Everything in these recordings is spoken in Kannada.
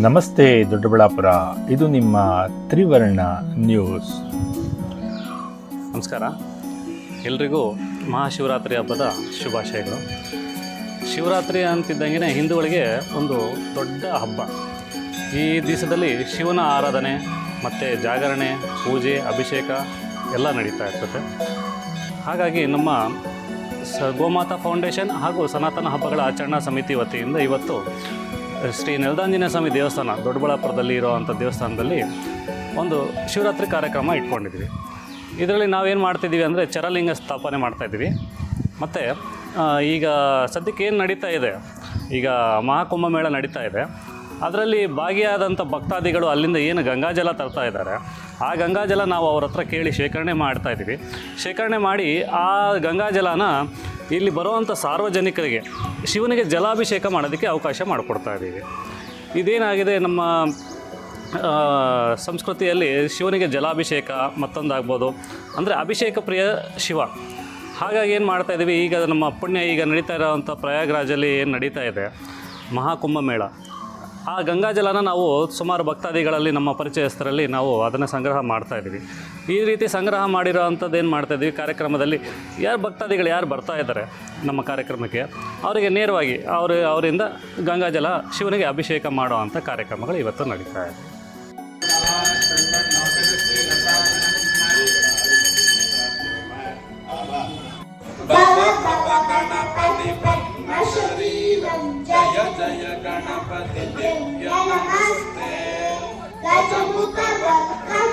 ನಮಸ್ತೆ ದೊಡ್ಡಬಳ್ಳಾಪುರ. ಇದು ನಿಮ್ಮ ತ್ರಿವರ್ಣ ನ್ಯೂಸ್. ನಮಸ್ಕಾರ. ಎಲ್ರಿಗೂ ಮಹಾಶಿವರಾತ್ರಿ ಹಬ್ಬದ ಶುಭಾಶಯಗಳು. ಶಿವರಾತ್ರಿ ಅಂತಿದ್ದಂಗೆ ಹಿಂದೂಗಳಿಗೆ ಒಂದು ದೊಡ್ಡ ಹಬ್ಬ. ಈ ದಿವಸದಲ್ಲಿ ಶಿವನ ಆರಾಧನೆ ಮತ್ತು ಜಾಗರಣೆ, ಪೂಜೆ, ಅಭಿಷೇಕ ಎಲ್ಲ ನಡೀತಾ ಇರ್ತದೆ. ಹಾಗಾಗಿ ನಮ್ಮ ಸ ಗೋಮಾತಾ ಫೌಂಡೇಶನ್ ಹಾಗೂ ಸನಾತನ ಹಬ್ಬಗಳ ಆಚರಣಾ ಸಮಿತಿ ವತಿಯಿಂದ ಇವತ್ತು ಶ್ರೀ ನೆಲದಾಂಜನೇಯ ಸ್ವಾಮಿ ದೇವಸ್ಥಾನ, ದೊಡ್ಡಬಳ್ಳಾಪುರದಲ್ಲಿ ಇರುವಂಥ ದೇವಸ್ಥಾನದಲ್ಲಿ ಒಂದು ಶಿವರಾತ್ರಿ ಕಾರ್ಯಕ್ರಮ ಇಟ್ಕೊಂಡಿದ್ವಿ ಇದರಲ್ಲಿ ನಾವೇನು ಮಾಡ್ತಿದ್ದೀವಿ ಅಂದರೆ ಚರಲಿಂಗ ಸ್ಥಾಪನೆ ಮಾಡ್ತಾಯಿದ್ದೀವಿ ಮತ್ತು ಈಗ ಸದ್ಯಕ್ಕೆ ಏನು ನಡೀತಾ ಇದೆ? ಈಗ ಮಹಾಕುಂಭ ಮೇಳ ನಡೀತಾ ಇದೆ. ಅದರಲ್ಲಿ ಭಾಗಿಯಾದಂಥ ಭಕ್ತಾದಿಗಳು ಅಲ್ಲಿಂದ ಏನು ಗಂಗಾಜಲ ತರ್ತಾ ಇದ್ದಾರೆ. ಆ ಗಂಗಾಜಲ ನಾವು ಅವ್ರ ಹತ್ರ ಕೇಳಿ ಶೇಖರಣೆ ಮಾಡ್ತಾ ಇದ್ದೀವಿ. ಶೇಖರಣೆ ಮಾಡಿ ಆ ಗಂಗಾಜಲನ ಇಲ್ಲಿ ಬರುವಂಥ ಸಾರ್ವಜನಿಕರಿಗೆ, ಶಿವನಿಗೆ ಜಲಾಭಿಷೇಕ ಮಾಡೋದಕ್ಕೆ ಅವಕಾಶ ಮಾಡಿಕೊಡ್ತಾ ಇದ್ದೀವಿ. ಇದೇನಾಗಿದೆ ನಮ್ಮ ಸಂಸ್ಕೃತಿಯಲ್ಲಿ ಶಿವನಿಗೆ ಜಲಾಭಿಷೇಕ ಮತ್ತೊಂದಾಗ್ಬೋದು. ಅಂದರೆ ಅಭಿಷೇಕ ಪ್ರಿಯ ಶಿವ. ಹಾಗಾಗಿ ಏನು ಮಾಡ್ತಾ ಇದ್ದೀವಿ, ಈಗ ನಮ್ಮ ಪುಣ್ಯ ಈಗ ನಡೀತಾ ಇರೋವಂಥ ಪ್ರಯಾಗ್ರಾಜಲ್ಲಿ ಏನು ನಡೀತಾ ಇದೆ, ಮಹಾಕುಂಭ ಮೇಳ. ಆ ಗಂಗಾಜಲನ ನಾವು ಸುಮಾರು ಭಕ್ತಾದಿಗಳಲ್ಲಿ ನಮ್ಮ ಪರಿಚಯಸ್ಥರಲ್ಲಿ ನಾವು ಅದನ್ನು ಸಂಗ್ರಹ ಮಾಡ್ತಾ ಇದ್ದೀವಿ ಈ ರೀತಿ ಸಂಗ್ರಹ ಮಾಡಿರೋ ಅಂಥದ್ದು ಏನು ಮಾಡ್ತಾ ಇದ್ದೀವಿ ಕಾರ್ಯಕ್ರಮದಲ್ಲಿ ಯಾರು ಭಕ್ತಾದಿಗಳು ಯಾರು ಬರ್ತಾ ಇದ್ದಾರೆ ನಮ್ಮ ಕಾರ್ಯಕ್ರಮಕ್ಕೆ ಅವರಿಗೆ ನೇರವಾಗಿ ಅವರು ಅವರಿಂದ ಗಂಗಾಜಲ ಶಿವನಿಗೆ ಅಭಿಷೇಕ ಮಾಡೋ ಅಂಥ ಕಾರ್ಯಕ್ರಮಗಳು ಇವತ್ತು ನಡೀತಾ ಇದೆ जय जय गणपति दिव्य नमस्ते गजमुखवक्त्रं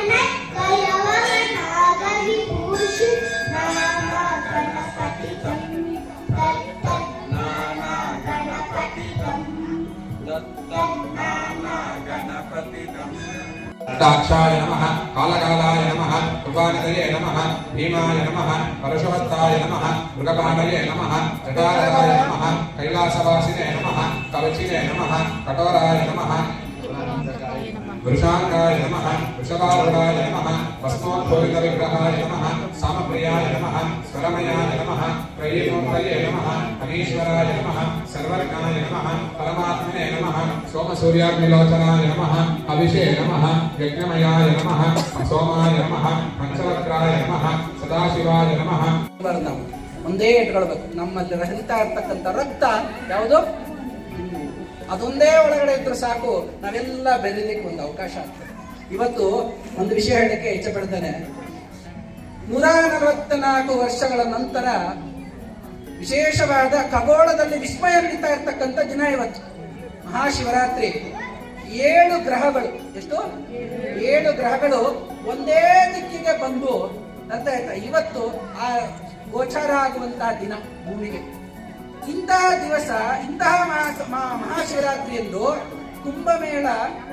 దత్తాక్షాయ నమ కాళకాలాయ నమ కృపానదయే నమ భీమాయ నమ పరశువత్య నమ మృగపాణయే నమ జటాలయాయ నమ కైలాసవాసినే నమ కవచినే నమ కఠోరాయ నమ వృషాంగాయ నమ వృషభారుడాయ నమ వస్మోద్భవిత విగ్రహాయ నమ సామప్రియాయ నమ స్వరమయాయ నమ ತ್ರೈಲೋಕಾಯ ನಮಃ ಅನೀಶ್ವರಾಯ ನಮಃ ಸರ್ವರ್ಗಾಯ ನಮಃ ಸೋಮ ನಮಃ ಸೋಮಸೂರ್ಯಾಗ್ನಿಲೋಚನಾಯ ನಮಃ ಅಭಿಷೇ ನಮಃ ಯಜ್ಞಮಯಾಯ ನಮಃ ಸೋಮಾಯ ನಮಃ ಪಂಚವಕ್ರಾಯ ನಮಃ ಸದಾಶಿವಾಯ ನಮಃ ಒಂದೇ ಇಟ್ಕೊಳ್ಬೇಕು. ನಮ್ಮಲ್ಲಿ ರಹಿತ ಇರ್ತಕ್ಕಂಥ ರಕ್ತ ಯಾವುದು? ಅದೊಂದೇ ಒಳಗಡೆ ಇದ್ರೆ ಸಾಕು. ನಾವೆಲ್ಲ ಬೆರೀಲಿಕ್ಕೆ ಒಂದು ಅವಕಾಶ ಆಗ್ತದೆ. ಇವತ್ತು ಒಂದು ವಿಷಯ ಹೇಳಕ್ಕೆ ಇಚ್ಛೆ ಪಡ್ತೇನೆ. ನೂರ ನಲವತ್ನಾಲ್ಕು ವರ್ಷಗಳ ನಂತರ ವಿಶೇಷವಾದ ಖಗೋಳದಲ್ಲಿ ವಿಸ್ಮಯ ನಡೀತಾ ಇರ್ತಕ್ಕಂಥ ದಿನ ಇವತ್ತು. ಮಹಾಶಿವರಾತ್ರಿ. ಏಳು ಗ್ರಹಗಳು. ಎಷ್ಟು? ಏಳು ಗ್ರಹಗಳು ಒಂದೇ ದಿಕ್ಕಿಗೆ ಬಂದು ಅಂತ ಆಯ್ತಾ ಇವತ್ತು ಆ ಗೋಚಾರ ಆಗುವಂತಹ ದಿನ ಭೂಮಿಗೆ. ಇಂತಹ ದಿವಸ, ಇಂತಹ ಮಹಾ- ಎಂದು ಕುಂಭಮೇಳ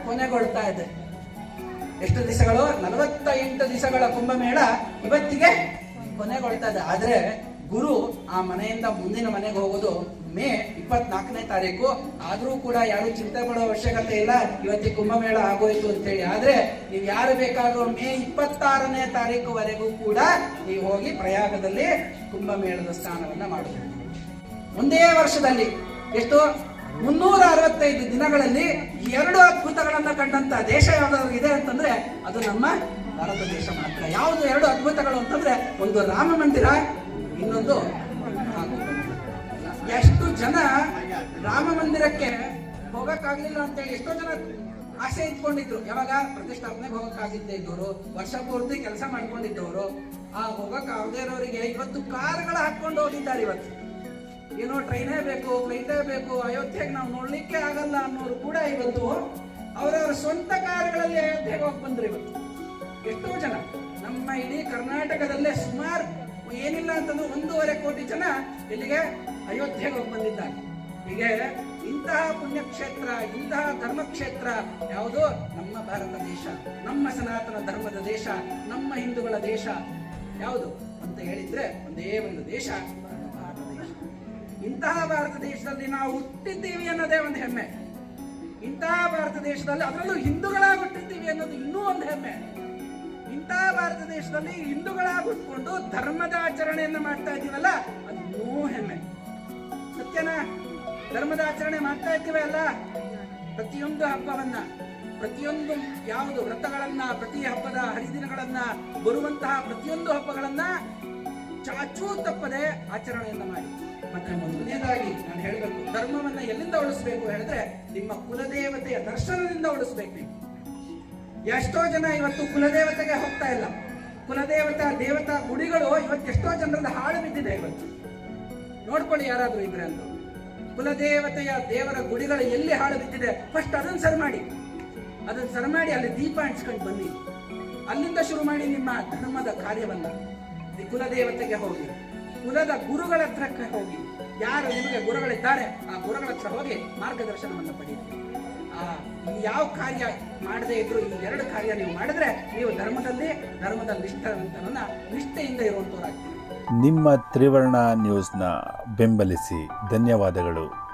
ಕೊನೆಗೊಳ್ತಾ ಇದೆ. ಎಷ್ಟು ದಿವಸಗಳು? ನಲವತ್ತ ಎಂಟು ದಿವಸಗಳ ಕುಂಭಮೇಳ ಇವತ್ತಿಗೆ ಕೊನೆಗೊಳ್ತಾ ಇದೆ. ಆದ್ರೆ ಗುರು ಆ ಮನೆಯಿಂದ ಮುಂದಿನ ಮನೆಗೆ ಹೋಗೋದು ಮೇ ಇಪ್ಪತ್ನಾಲ್ಕನೇ ತಾರೀಕು. ಆದರೂ ಕೂಡ ಯಾರು ಚಿಂತೆ ಮಾಡೋ ಅವಶ್ಯಕತೆ ಇಲ್ಲ. ಇವತ್ತಿಗೆ ಕುಂಭಮೇಳ ಆಗೋಯ್ತು ಅಂತೇಳಿ. ಆದ್ರೆ ನೀವು ಯಾರು ಬೇಕಾದ್ರೂ ಮೇ ಇಪ್ಪತ್ತಾರನೇ ತಾರೀಕುವರೆಗೂ ಕೂಡ ನೀವು ಹೋಗಿ ಪ್ರಯಾಗದಲ್ಲಿ ಕುಂಭಮೇಳದ ಸ್ನಾನವನ್ನ ಮಾಡಬಹುದು ಒಂದೇ ವರ್ಷದಲ್ಲಿ ಎಷ್ಟು? ಮುನ್ನೂರ ಅರವತ್ತೈದು ದಿನಗಳಲ್ಲಿ ಎರಡು ಅದ್ಭುತಗಳನ್ನ ಕಂಡಂತ ದೇಶ ಯಾವ್ದಾದ್ರು ಇದೆ ಅಂತಂದ್ರೆ ಅದು ನಮ್ಮ ಭಾರತ ದೇಶ ಮಾತ್ರ. ಯಾವುದು ಎರಡು ಅದ್ಭುತಗಳು ಅಂತಂದ್ರೆ ಒಂದು ರಾಮ ಮಂದಿರ ಇನ್ನೊಂದು ಎಷ್ಟು ಜನ ರಾಮ ಮಂದಿರಕ್ಕೆ ಹೋಗಕ್ಕಾಗ್ಲಿಲ್ಲ ಅಂತೇಳಿ ಎಷ್ಟೋ ಜನ ಆಸೆ ಇಟ್ಕೊಂಡಿದ್ರು. ಯಾವಾಗ ಪ್ರತಿಷ್ಠಾಪನೆಗೆ ಹೋಗಕ್ಕಾಗಿದ್ದೇ ಇದ್ದವರು, ವರ್ಷ ಪೂರ್ತಿ ಕೆಲಸ ಮಾಡ್ಕೊಂಡಿದ್ದವರು, ಆ ಹೋಗಕ್ ಆಗದೇ ಇರೋರಿಗೆ ಇವತ್ತು ಕಾರ್ಗಳು ಹಾಕೊಂಡು ಹೋಗಿದ್ದಾರೆ ಇವತ್ತು. ಏನೋ ಟ್ರೈನೇ ಬೇಕು ಫ್ಲೈಟೇ ಬೇಕು, ಅಯೋಧ್ಯೆಗೆ ನಾವು ನೋಡ್ಲಿಕ್ಕೆ ಆಗಲ್ಲ ಅನ್ನೋರು ಕೂಡ ಇವತ್ತು ಅವರವರ ಸ್ವಂತ ಕಾರ್ಗಳಲ್ಲಿ ಅಯೋಧ್ಯೆಗೆ ಹೋಗಿ ಬಂದ್ರು ಇವತ್ತು. ಎಷ್ಟೋ ಜನ. ನಮ್ಮ ಇಡೀ ಕರ್ನಾಟಕದಲ್ಲೇ ಸುಮಾರು ಏನಿಲ್ಲ ಅಂತಂದ್ರೆ ಒಂದೂವರೆ ಕೋಟಿ ಜನ ಇಲ್ಲಿಗೆ ಅಯೋಧ್ಯೆಗೆ ಹೋಗಿ ಬಂದಿದ್ದಾರೆ. ಹೀಗೆ ಇಂತಹ ಪುಣ್ಯಕ್ಷೇತ್ರ, ಇಂತಹ ಧರ್ಮಕ್ಷೇತ್ರ ಯಾವುದು ನಮ್ಮ ಭಾರತ ದೇಶ, ನಮ್ಮ ಸನಾತನ ಧರ್ಮದ ದೇಶ, ನಮ್ಮ ಹಿಂದೂಗಳ ದೇಶ ಯಾವುದು ಅಂತ ಹೇಳಿದ್ರೆ ಒಂದೇ ಒಂದು ದೇಶ ಭಾರತ ದೇಶ. ಇಂತಹ ಭಾರತ ದೇಶದಲ್ಲಿ ನಾವು ಹುಟ್ಟಿದ್ದೀವಿ ಅನ್ನೋದೇ ಒಂದು ಹೆಮ್ಮೆ. ಇಂತಹ ಭಾರತ ದೇಶದಲ್ಲಿ ಅದರಲ್ಲೂ ಹಿಂದೂಗಳಾಗಿ ಹುಟ್ಟಿದ್ದೀವಿ ಅನ್ನೋದು ಇನ್ನೂ ಒಂದು ಹೆಮ್ಮೆ. ಇಂತಹ ಭಾರತ ದೇಶದಲ್ಲಿ ಹಿಂದೂಗಳಾಗಿ ಹುಟ್ಕೊಂಡು ಧರ್ಮದ ಆಚರಣೆಯನ್ನು ಮಾಡ್ತಾ ಇದ್ದೀವಲ್ಲ, ಅದು ನೋ ಹೆಮ್ಮೆ. ಸತ್ಯನಾ? ಧರ್ಮದ ಆಚರಣೆ ಮಾಡ್ತಾ ಇದ್ದೀವಿ ಅಲ್ಲ ಪ್ರತಿಯೊಂದು ಹಬ್ಬವನ್ನ, ಪ್ರತಿಯೊಂದು ಯಾವುದು ವ್ರತಗಳನ್ನ, ಪ್ರತಿ ಹಬ್ಬದ ಹರಿದಿನಗಳನ್ನ, ಬರುವಂತಹ ಪ್ರತಿಯೊಂದು ಹಬ್ಬಗಳನ್ನ ಚಾಚೂ ತಪ್ಪದೆ ಆಚರಣೆಯನ್ನು ಮಾಡಿ. ಮತ್ತೆ ಮೊದಲನೇದಾಗಿ ನಾನು ಹೇಳಬೇಕು, ಧರ್ಮವನ್ನ ಎಲ್ಲಿಂದ ಉಳಿಸ್ಬೇಕು ಹೇಳಿದ್ರೆ, ನಿಮ್ಮ ಕುಲದೇವತೆಯ ದರ್ಶನದಿಂದ ಉಳಿಸ್ಬೇಕು. ಎಷ್ಟೋ ಜನ ಇವತ್ತು ಕುಲದೇವತೆಗೆ ಹೋಗ್ತಾ ಇಲ್ಲ. ಕುಲದೇವತಾ, ದೇವತಾ ಗುಡಿಗಳು ಇವತ್ತು ಎಷ್ಟೋ ಜನರದ ಹಾಳು ಬಿದ್ದಿದೆ ಇವತ್ತು. ನೋಡ್ಕೊಳ್ಳಿ ಯಾರಾದ್ರೂ ಇದ್ರೆ ಅಂತ. ಕುಲದೇವತೆಯ ದೇವರ ಗುಡಿಗಳು ಎಲ್ಲಿ ಹಾಳು ಬಿದ್ದಿದೆ? ಫಸ್ಟ್ ಅದನ್ನ ಸರಿ ಮಾಡಿ. ಅದನ್ನ ಸರಿ ಮಾಡಿ, ಅಲ್ಲಿ ದೀಪ ಹಂಚ್ಕೊಂಡು ಬನ್ನಿ. ಅಲ್ಲಿಂದ ಶುರು ಮಾಡಿ ನಿಮ್ಮ ಧರ್ಮದ ಕಾರ್ಯವನ್ನ. ಕುಲದೇವತೆಗೆ ಹೋಗಿ. ಕುಲದ ಗುರುಗಳ ಹತ್ರಕ್ಕೆ ಹೋಗಿ. ಯಾರು ನಿಮಗೆ ಗುರುಗಳಿದ್ದಾರೆ, ಆ ಗುರುಗಳ ಹತ್ರ ಹೋಗಿ ಮಾರ್ಗದರ್ಶನವನ್ನು ಪಡೆಯಿರಿ. ಆ ಯಾವ ಕಾರ್ಯ ಮಾಡದೇ ಇದ್ರು ಈ ಎರಡು ಕಾರ್ಯ ನೀವು ಮಾಡಿದ್ರೆ ನೀವು ಧರ್ಮದಲ್ಲಿ ಧರ್ಮದ ನಿಷ್ಠಾವಂತನನ್ನ ನಿಷ್ಠೆಯಿಂದ ಇರುವಂತವರಾಗ್ತೀರಿ. ನಿಮ್ಮ ತ್ರಿವರ್ಣ ನ್ಯೂಸ್ನ ಬೆಂಬಲಿಸಿ ಧನ್ಯವಾದಗಳು.